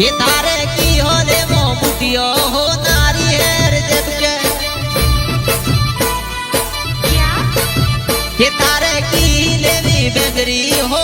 ये तारे की होले मो मुटियो हो नारी हेर जब के। ये तारे की लेवी बेगरी हो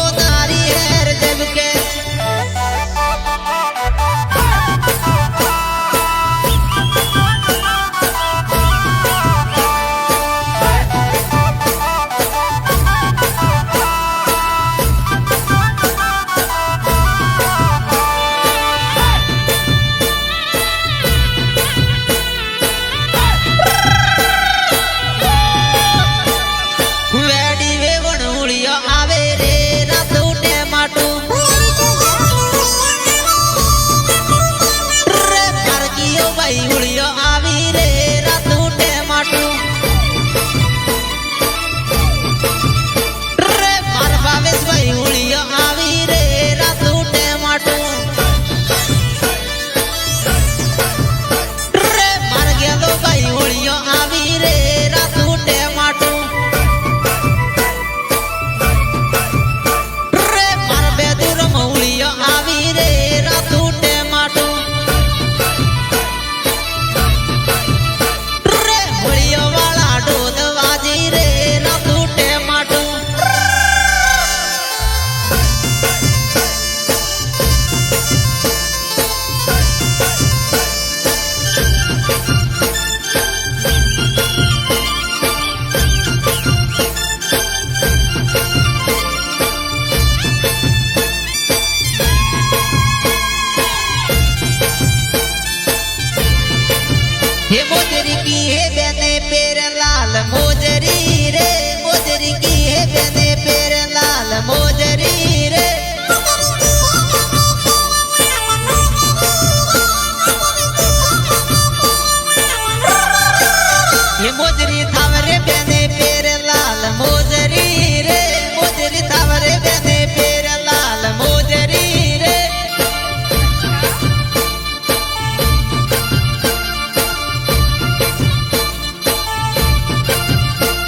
Remodelei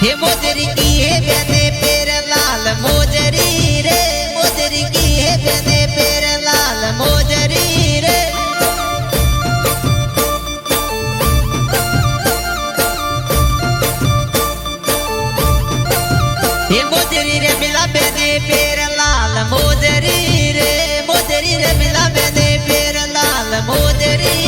હે મોજરી કી હે બેને પેર લાલ મોજરી રે? મોજરી કી હે બેને પેર લાલ મોજરી રે? હે મોજરી રે મોજરી રે? મિલા બેને પેર લાલ મોજરી